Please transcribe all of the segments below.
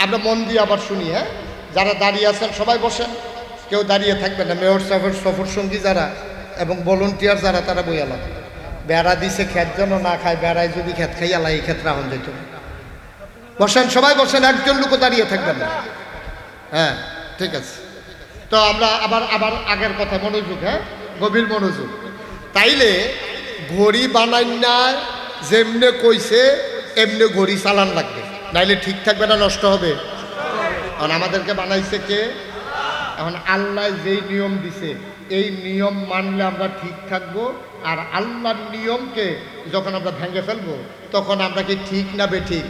আমরা মন দিয়ে আবার শুনি হ্যাঁ? যারা দাঁড়িয়ে আছেন, সবাই বসেন। কেউ দাঁড়িয়ে থাকবেন না। মেয়র সাহেবের সফর সঙ্গী যারা এবং ভলন্টিয়ার যারা, তারা বইয়ালা বেড়া দিছে খেত যেন না খায়, বেড়ায় যদি খেত খাইয়ালা এই ক্ষেত্রে আহন যেত বসেন, সবাই বসেন, একজন লোকও দাঁড়িয়ে থাকবেন না। হ্যাঁ ঠিক আছে। তো আমরা আবার আবার আগের কথা, মনোযোগ হ্যাঁ? গভীর মনোযোগ। তাইলে ঘড়ি বানাই না যেমনে কইছে, এমনি ঘড়ি চালান লাগবে। নাইলে ঠিক থাকবে না, নষ্ট হবে। কারণ আমাদেরকে বানাইছে কে? এখন আল্লাহ যেই নিয়ম দিছে, এই নিয়ম মানলে আমরা ঠিক থাকব। আর আল্লাহর নিয়মকে যখন আমরা ভেঙে ফেলব, তখন আমরা কি ঠিক না বেঠিক?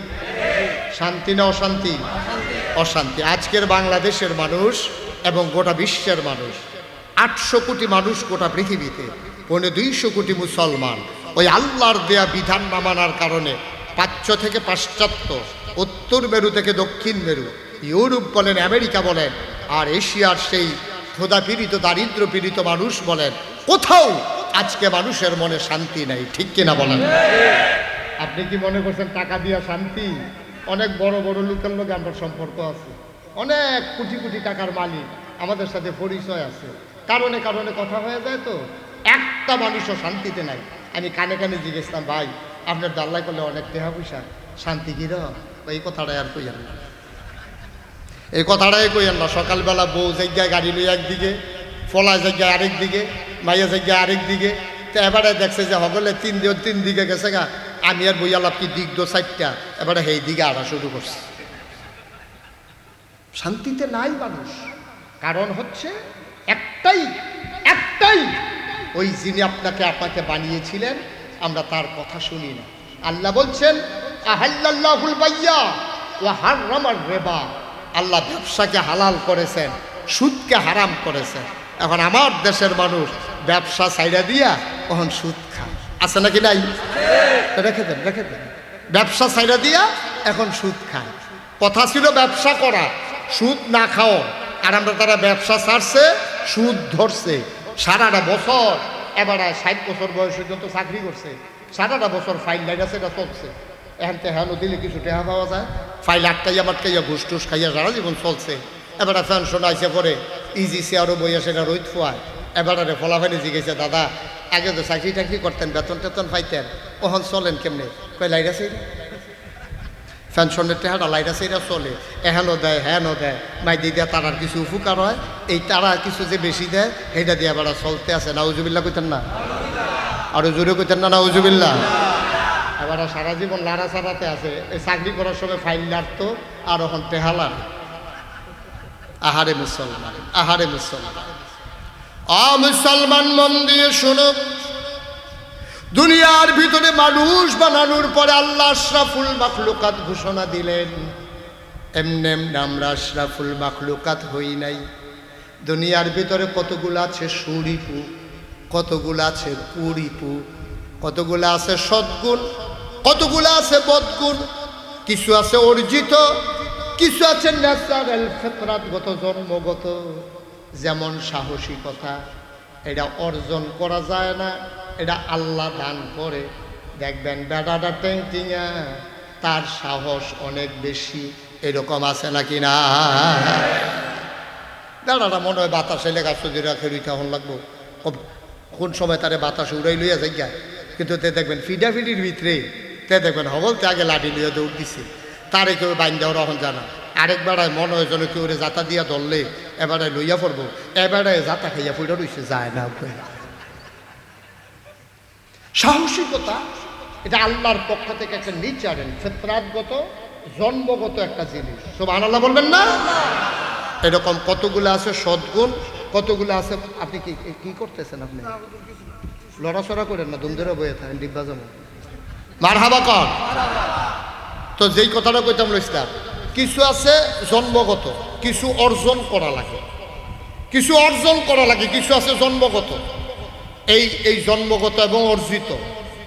শান্তি না অশান্তি? অশান্তি। আজকের বাংলাদেশের মানুষ এবং গোটা বিশ্বের মানুষ, আটশো কোটি মানুষ গোটা পৃথিবীতে, পৌনে দুইশো কোটি মুসলমান, ওই আল্লাহর দেয়া বিধান না মানার কারণে প্রাচ্য থেকে পাশ্চাত্য উত্তর মেরু থেকে দক্ষিণ মেরু। ইউরোপ বলেন, আমেরিকা বলেন, আর এশিয়ার সেই ক্ষুধা পীড়িত দারিদ্র পীড়িত মানুষ বলেন, কোথাও আজকে মানুষের মনে শান্তি নাই, ঠিক কিনা বলেন? আপনি কি মনে করছেন টাকা দিয়া শান্তি? অনেক বড় বড় লোকের লোক আমার সম্পর্ক আছে। অনেক কোটি কোটি টাকার মালিক আমাদের সাথে পরিচয় আছে। কারণে কারণে কথা হয়ে যায় তো। একটা মানুষও শান্তিতে নাই। আমি কানে কানে জিজ্ঞেসলাম ভাই, আপনার দাল্লাই করলে অনেক টেহা পয়সা, শান্তি কি এই কথাটাই আর কইয়ান না। এই কথাটাই কইয়ান না। সকালবেলা বউ জায়গায় গাড়ি লই একদিকে, ফলা জায়গায় আরেক দিকে, মাইয়া জায়গায় আরেক দিকে। তো এবারে দেখছে যে হগলে তিন দিন, তিন দিকে গেছে গা। আমি আর বইয়ালাপ কি দিক দো চারটা এবারে সেই দিকে আড়া শুরু করছে। শান্তিতে নাই মানুষ। কারণ হচ্ছে একটাই একটাই। ওই যিনি আপনাকে আপনাকে বানিয়েছিলেন, আমরা তার কথা শুনি না। আল্লাহ বলছেন আহাল্লাহুল বাইয়া ও হারামার রেবা। আল্লাহ ব্যবসাকে হালাল করেছেন সুদকে হারাম করেছেন। এখন আমার দেশের মানুষ ব্যবসা সাইডা দিয়া তখন সুদ খায়। আছে নাকি নাই? রেখে দেন রেখে দেন। ব্যবসা সাইডা দিয়া এখন সুদ খায়। কথা ছিল ব্যবসা করা সুদ না খাও আর আমরা তারা ব্যবসা ছাড়ছে সুদ ধরছে। সারাটা বছর এবারে ষাট বছর বয়স পর্যন্ত চাকরি করছে সারাটা বছর ফাইল লাইন আছে এটা চলছে। এখন তেহানো দিলে কিছু টেহা পাওয়া যায়। ফাইল আটকাইয়া মাটকাইয়া ঘুষ টুস খাইয়া সারা জীবন চলছে। এবারে পেনশন আইসে পরে ইজি চেয়ারও বইয়া সেটা রোদ ফোয়ায়। এবারে ফলাফানি জিজ্ঞেসে, দাদা, আগে তো চাকরি টাকরি করতেন বেতন টেতন পাইতেন, ওহন চলেন কেমনে? কই লাইরা সেই পেনশনের টেহাটা লাইরা সেইরা চলে। এহেনও দেয় হ্যানও দেয়। মাই দিয়ে তারার কিছু উপকার হয়? এই তারা কিছু যে বেশি দেয়, সেইটা দিয়ে এবার চলতে আছে। না উজুবিল্লা কইতেন না? আরও জোরে কইতেন না না উজুবিল্লা এবার সারা জীবন লাড়া সারাতে আছে। এই চাকরি করার সময় ফাইল লাড়তো আর ওখান টেহালার আহারে মুসলমান আহারে মুসলমান। আ মুসলমান মন দিয়ে শুনো। দুনিয়ার ভিতরে মানুষ বানানোর পরে আল্লাহ আশরাফুল মাখলুকাত ঘোষণা দিলেন। এমনি এমনি আমরা আশরাফুল মাখলুকাত হই নাই। দুনিয়ার ভিতরে কতগুলো আছে সুরিপু, কতগুলো আছে কুড়িপু কতগুলো আছে সদ্গুণ কতগুলো আছে বদগুণ? কিছু আছে অর্জিত, কিছু আছে ন্যাচারাল ফেতরাতগত, জন্মগত। যেমন সাহসিকতা, এটা অর্জন করা যায় না, এটা আল্লাহ দান করে। দেখবেন বেড়াটা ট্যাঙ্কিংয়া তার সাহস অনেক বেশি। এরকম আছে নাকি না? বেড়াটা মনে হয় বাতাসে লেখা রাখে রুইটা হন লাগবো। কোন সময় তারে বাতাসে উড়াই লইয়া যাই কিন্তু দেখবেন ফিডাফিডির ভিতরে তে দেখবেন হবলতে আগে লাঠি লইয়া দৌড় দিছে। তারে কেউ বাইন দেওয়ার রহন জানা। আরেক বেড়ায় মনে হয় যেন কেউ জাতা দিয়া ধরলে, এবারে লইয়া পড়ব। এবারে জাতা খাইয়া ফুটা রইছে, যায় না সাহসিকতা, এটা আল্লাহর পক্ষ থেকে একটা নিচারেন ফেতরাতগত, জন্মগত একটা জিনিস। সব আল্লাহ বলবেন না? এরকম কতগুলো আছে সদ্গুণ, কতগুলো আছে, আপনি কি কি করতেছেন আপনি? লড়াচড়া করেন না দুমধরে বয়ে থাকেন, ডিব্বা যেমন মার হাবা কর। তো যেই কথাটা কইতাম লইছিলাম, কিছু আছে জন্মগত, কিছু অর্জন করা লাগে। কিছু অর্জন করা লাগে, কিছু আছে জন্মগত। এই এই জন্মগত এবং অর্জিত,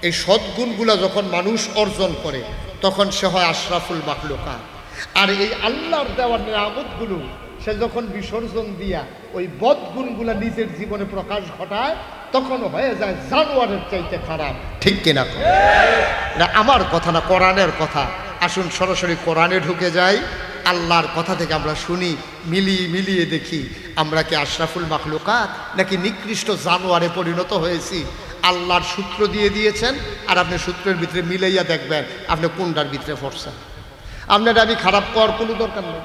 এই সদ্গুণগুলা যখন মানুষ অর্জন করে, তখন সে হয় আশরাফুল মাহলুকা আর এই আল্লাহর দেওয়ার নিয়ামতগুলো, সে যখন বিসর্জন দিয়া, ওই বদগুণগুলা নিজের জীবনে প্রকাশ ঘটায় তখন হয়ে যায় জানোয়ারের চাইতে খারাপ। ঠিক কিনা এটা আমার কথা না কোরআনের কথা। আসুন সরাসরি কোরআনে ঢুকে যাই। আল্লাহর কথা থেকে আমরা শুনি মিলিয়ে মিলিয়ে দেখি আমরা কি আশরাফুল মাখলুকাত নাকি নিকৃষ্ট জানোয়ারে পরিণত হয়েছি? আল্লাহর সূত্র দিয়ে দিয়েছেন আর আপনি সূত্রের ভিতরে মিলাইয়া দেখবেন আপনি কোনটার ভিতরে পড়ছেন। আপনার আমি খারাপ করার কোনো দরকার নেই।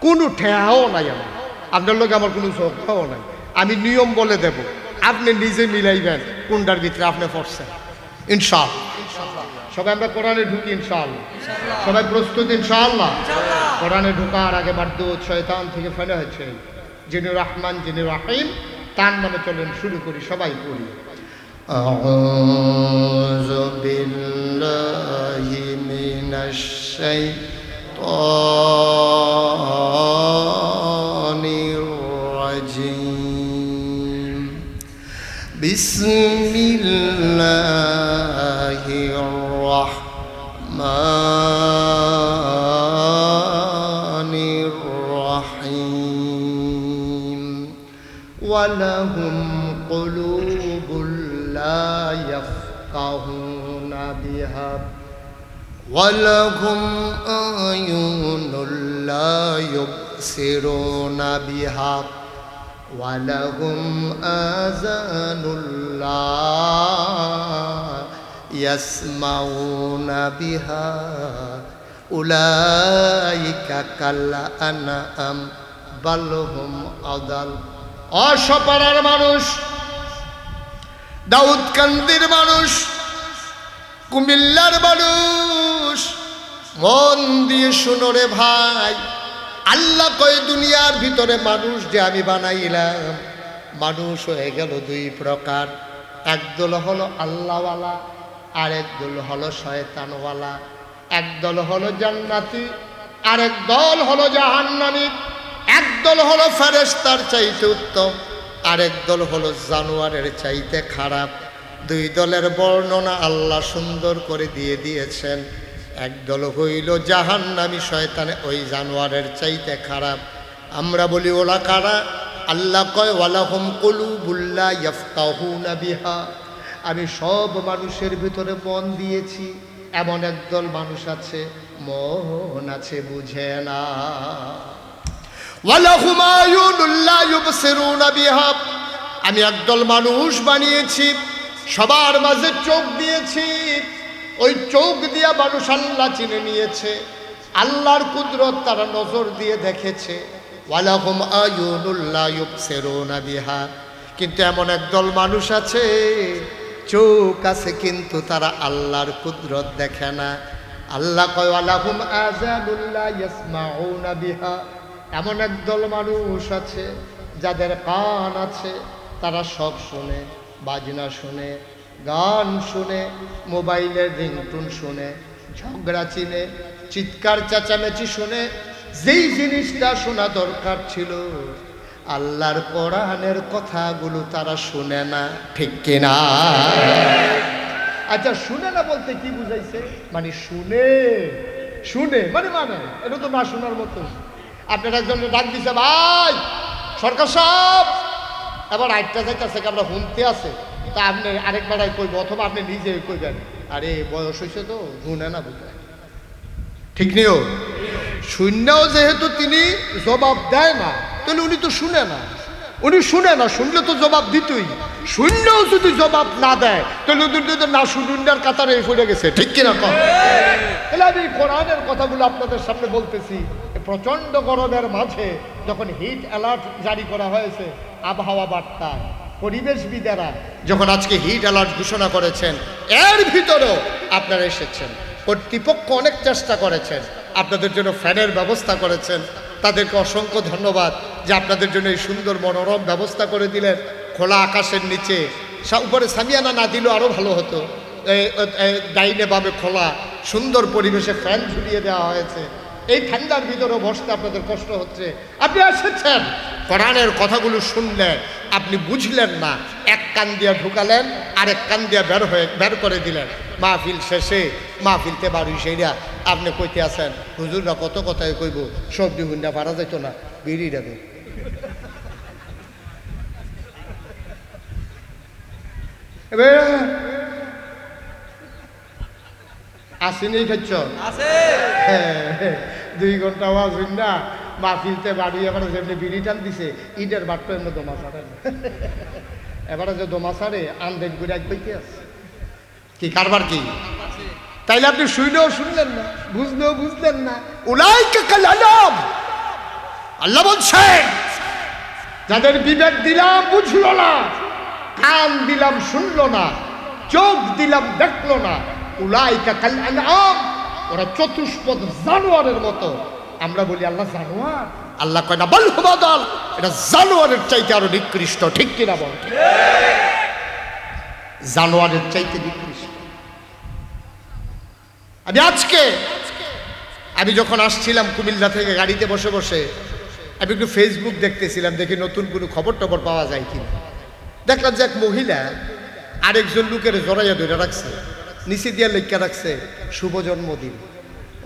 কোনো ঠেহাও নাই আমার। আপনার লোক আমার কোনো ঝগড়াও নাই। আমি নিয়ম বলে দেব। আপনি নিজে মিলাইবেন কোনটার ভিতরে আপনি পড়ছেন ইনশাল সবাই আমরা কোরআনে ঢুকি ইনশাল সবাই প্রস্তুত ইনশাআল্লাহ কোরআনে ঢুকার আগে বার্দুত শয়তান থেকে ফেলে হয়েছে যিনি রহমান যিনি রাহিম তার নামে চলেন শুরু করি সবাই পড়ি أعوذ بالله من الشيطان بسم الله الرحمن الرحيم. ولهم قلوب لا يفقهون بها. ولهم أعين لا يبصرون بها. ولهم آذان لا يسمعون بها أولئك كالأنعام بل هم أضل অসপাড়ার মানুষ দাউদ কান্দির মানুষ কুমিল্লার মানুষ মন দিয়ে শুনো রে ভাই আল্লাহ কয়, দুনিয়ার ভিতরে মানুষ যে আমি বানাইলাম, মানুষ হয়ে গেল দুই প্রকার। একদল হলো আল্লাহওয়ালা আর একদল হলো শয়তানওয়ালা। একদল হলো জান্নাতি আরেক দল হলো জাহান্নামী। একদল হলো ফেরেস্তার চাইতে উত্তম আরেক দল হলো জানোয়ারের চাইতে খারাপ। দুই দলের বর্ণনা আল্লাহ সুন্দর করে দিয়ে দিয়েছেন। একদল হইল, জাহান্নামী শয়তানে, ওই জানোয়ারের চাইতে খারাপ। আমরা বলি ওলা কারা? আল্লাহ কয়, ওয়ালাহুম কলুবুল্লা ইয়াফকাহুনা বিহা। আমি সব মানুষের ভিতরে মন দিয়েছি, এমন একদল মানুষ আছে, মন আছে, বুঝে না। আমি একদল মানুষ বানিয়েছি, সবার মাঝে চোখ দিয়েছি। ওই চোখ দিয়া মানুষ আল্লাহ চিনে নিয়েছে। আল্লাহর কুদরত তারা নজর দিয়ে দেখেছে। বিহা। কিন্তু এমন একদল মানুষ আছে, চোখ আছে কিন্তু তারা আল্লাহর কুদরত দেখে না। আল্লাহ কয় ইয়াসমাউনা বিহা। এমন একদল মানুষ আছে, যাদের কান আছে, তারা সব শুনে, বাজনা শুনে গান শুনে মোবাইলের রিংটুন শুনে, ঝগড়া চিনে, চিৎকার চেঁচামেচি শুনে, যেই জিনিসটা শোনা দরকার ছিল, আল্লাহর কোরআনের কথাগুলো তারা শুনে না, ঠিক কিনা আচ্ছা শুনে না বলতে কি বুঝাইছে? মানে শুনে শুনে মানে মানে এটা তো না শোনার মতো। আপনার একজন ডাক দিছে, ভাই, সরকার সব এবার আটটা যাইতেছে আমরা হুনতে আছে? তা আপনি আরেক বেড়ায় কইব, অথবা আপনি নিজে কইবেন। আরে, বয়স হয়েছে তো শুনে না বুঝায় ঠিক নিও শূন্যও যেহেতু তিনি জবাব দেয় না, তাহলে উনি তো শুনে না। উনি শুনে না, শুনলে তো জবাব দিতই। শূন্যও যদি জবাব না দেয়, তাহলে তো না শুনুন্ডার কাতারে পড়ে গেছে। ঠিক কিনা কম তাহলে আমি কোরআনের কথাগুলো আপনাদের সামনে বলতেছি। এই প্রচণ্ড গরমের মাঝে যখন হিট অ্যালার্ট জারি করা হয়েছে, আবহাওয়া বার্তা পরিবেশবিদেরা যখন আজকে হিট অ্যালার্ট ঘোষণা করেছেন, এর ভিতরেও আপনারা এসেছেন। কর্তৃপক্ষ অনেক চেষ্টা করেছেন, আপনাদের জন্য ফ্যানের ব্যবস্থা করেছেন। তাদেরকে অসংখ্য ধন্যবাদ যে আপনাদের জন্য এই সুন্দর মনোরম ব্যবস্থা করে দিলেন। খোলা আকাশের নিচে। উপরে সামিয়ানা না দিলেও আরও ভালো হতো। ডাইনে বামে খোলা। সুন্দর পরিবেশে ফ্যান ঝুলিয়ে দেওয়া হয়েছে। এই ঠান্ডার ভিতরে বসতে আপনাদের কষ্ট হচ্ছে। আপনি এসেছেন। কোরআনের কথাগুলো শুনলেন আপনি বুঝলেন না এক কান দিয়ে ঢুকালেন আর এক কান দিয়ে বের হয়ে বের করে দিলেন। মাহফিল শেষে মাহফিলতে বাড়ি সেইরা আপনি কইতে আছেন হুজুররা কত কথাই কইব সবজি হুন্ডা পারা যাইতো না বিড়ি দেবে। আসেনি খাচ্ছ? আছে হ্যাঁ, দুই ঘণ্টা আওয়াজ না মাহফিলতে বাড়ি, এবারে যেমনি বিড়ি টান দিছে, ঈদের বাট্টো এমনি দমা ছাড়ে। এবারে যে দমা ছাড়ে আনদেন করে এক বইতে আছে। কি, কারবার কি? তাইলে আপনি শুনলেও শুনলেন না, বুঝলেও বুঝলেন না। উলাই কাল আলম আল্লাহ বলছেন, যাদের বিবেক দিলাম বুঝলো না, কান দিলাম শুনলো না, চোখ দিলাম দেখল না উলাই কাল আলম ওরা চতুষ্পদ জানোয়ারের মতো আমরা বলি আল্লাহ জানোয়ার। আল্লাহ কয় না, বল দল এটা জানোয়ারের চাইতে আরও নিকৃষ্ট, ঠিক কিনা বল? জানোয়ারের চাইতে নিকৃষ্ট। আমি আজকে, আমি যখন আসছিলাম কুমিল্লা থেকে গাড়িতে বসে বসে, আমি একটু ফেসবুক দেখতেছিলাম, দেখি নতুন কোনো খবর টবর পাওয়া যায় কিনা। দেখলাম যে এক মহিলা আরেকজন লোকের জড়াইয়া ধরে রাখছে, নিচে দিয়া লেখা রাখছে, শুভ জন্মদিন।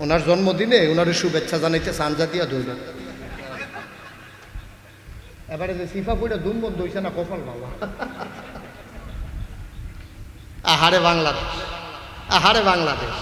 ওনার জন্মদিনে ওনার শুভেচ্ছা জানাইতে সানজা দিয়া এবারে যে সিফা পুইটা দুম বন্ধ হয়েছে না কপাল বাবা আহারে বাংলাদেশ আহারে বাংলাদেশ।